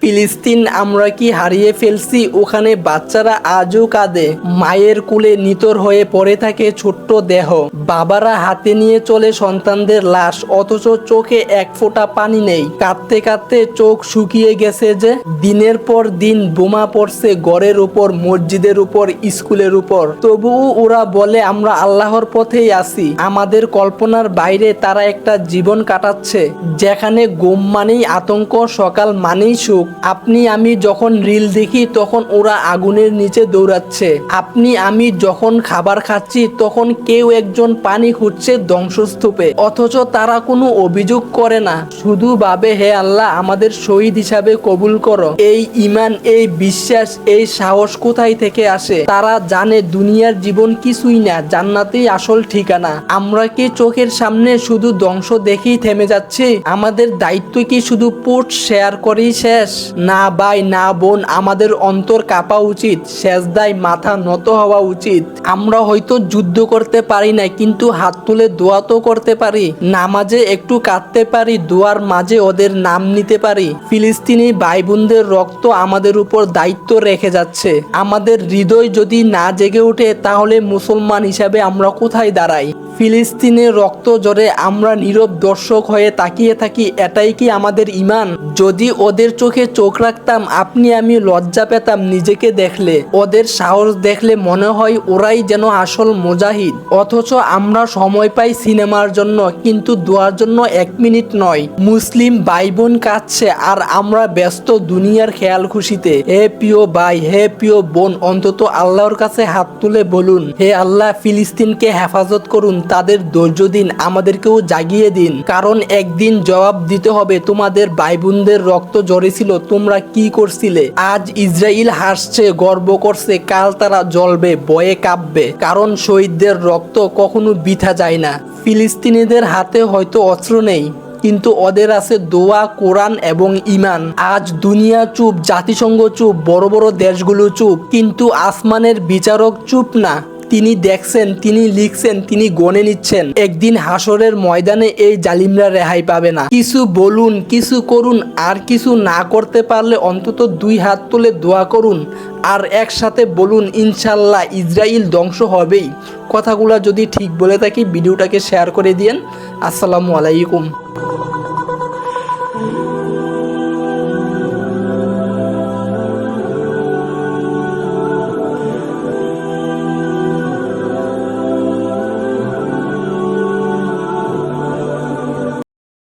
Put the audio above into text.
ফিলিস্তিন আমরা কি হারিয়ে ফেলছি? ওখানে বাচ্চারা আজও কাঁদে। মায়ের কুলে নিতর হয়ে পড়ে থাকে ছোট্ট দেহ। বাবারা হাতে নিয়ে চলে সন্তানদের লাশ, অথচ চোখে এক ফোঁটা পানি নেই। কাঁদতে কাঁদতে চোখ শুকিয়ে গেছে যে, দিনের পর দিন বোমা পড়ছে গড়ের উপর, মসজিদের উপর, স্কুলের উপর। তবুও ওরা বলে, আমরা আল্লাহর পথেই আছি। আমাদের কল্পনার বাইরে তারা একটা জীবন কাটাচ্ছে। যেখানে গোম মানেই আতঙ্ক, সকাল মানেই সুখ। আপনি, আমি যখন রিল দেখি, তখন ওরা আগুনের নিচে দৌড়াচ্ছে। আপনি, আমি যখন খাবার খাচ্ছি, তখন কেউ একজন পানি খুঁজছে ধ্বংসস্তূপে। অথচ তারা কোনো অভিযোগ করে না। শুধু ভাবে, হে আল্লাহ, আমাদের শহীদ হিসাবে কবুল করো। এই ইমান এই বিশ্বাস, এই সাহস কোথায় থেকে আসে? তারা জানে, দুনিয়ার জীবন কিছুই না, জান্নাতেই আসল ঠিকানা। আমরা কি চোখের সামনে শুধু ধ্বংস দেখেই থেমে যাচ্ছি? আমাদের দায়িত্ব কি শুধু পোস্ট শেয়ার করেই শেষ? না ভাই, না বোন, আমাদের অন্তর কাঁপা উচিত শেষ দায় মাথা নত হওয়া উচিত। আমরা হয়তো যুদ্ধ করতে পারি না কিন্তু হাত তুলে দোয়া তো করতে পারি। নামাজে একটু কাঁদতে পারি, দোয়ার মাঝে ওদের নাম নিতে পারি। ফিলিস্তিনি ভাই বোনদের রক্ত আমাদের উপর দায়িত্ব রেখে যাচ্ছে। আমাদের হৃদয় যদি না জেগে ওঠে, তাহলে মুসলমান হিসাবে আমরা কোথায় দাঁড়াই? ফিলিস্তিনের রক্ত জরে আমরা নীরব দর্শক হয়ে তাকিয়ে থাকি, এটাই কি আমাদের ইমান যদি ওদের চোখে চোখ রাখতাম, আপনি আমি লজ্জা পেতাম নিজেকে দেখলে। ওদের সাহস দেখলে মনে হয় ওরাই যেন আসল মুজাহিদ। অথচ আমরা সময় পাই সিনেমার জন্য, কিন্তু দোয়ার জন্য এক মিনিট নয়। মুসলিম ভাই বোন কাঁদছে, আর আমরা ব্যস্ত দুনিয়ার খেয়াল খুশিতে। হে প্রিয় ভাই, হে প্রিয় বোন, অন্তত আল্লাহর কাছে হাত তুলে বলুন, হে আল্লাহ, ফিলিস্তিনকে হেফাজত করুন। তাদের ধৈর্য দিন, আমাদেরকেও জাগিয়ে দিন। কারণ একদিন জবাব দিতে হবে, তোমাদের ভাই বোনদের রক্ত ঝরেছিল তোমরা কি করছিলে? আজ ইসরায়েল হাসছে, গর্ব করছে, কাল তারা জ্বলবে বয়ে কাঁপবে। কারণ শহীদদের রক্ত কখনো বিথা যায় না। ফিলিস্তিনিদের হাতে হয়তো অস্ত্র নেই, কিন্তু ওদের আছে দোয়া, কোরআন এবং ইমান আজ দুনিয়া চুপ, জাতিসংঘ চুপ, বড় বড় দেশগুলো চুপ, কিন্তু আসমানের বিচারক চুপ না। তিনি দেখছেন, তিনি লিখছেন, তিনি গনে নিচ্ছেন। একদিন হাসরের ময়দানে এই জালিমরা রেহাই পাবে না। কিছু বলুন, কিছু করুন, আর কিছু না করতে পারলে অন্তত দুই হাত তুলে দোয়া করুন, আর একসাথে বলুন ইনশাল্লাহ ইসরায়েল ধ্বংস হবেই। কথাগুলো যদি ঠিক বলে থাকি, ভিডিওটাকে শেয়ার করে দিয়েন। আসসালামু আলাইকুম।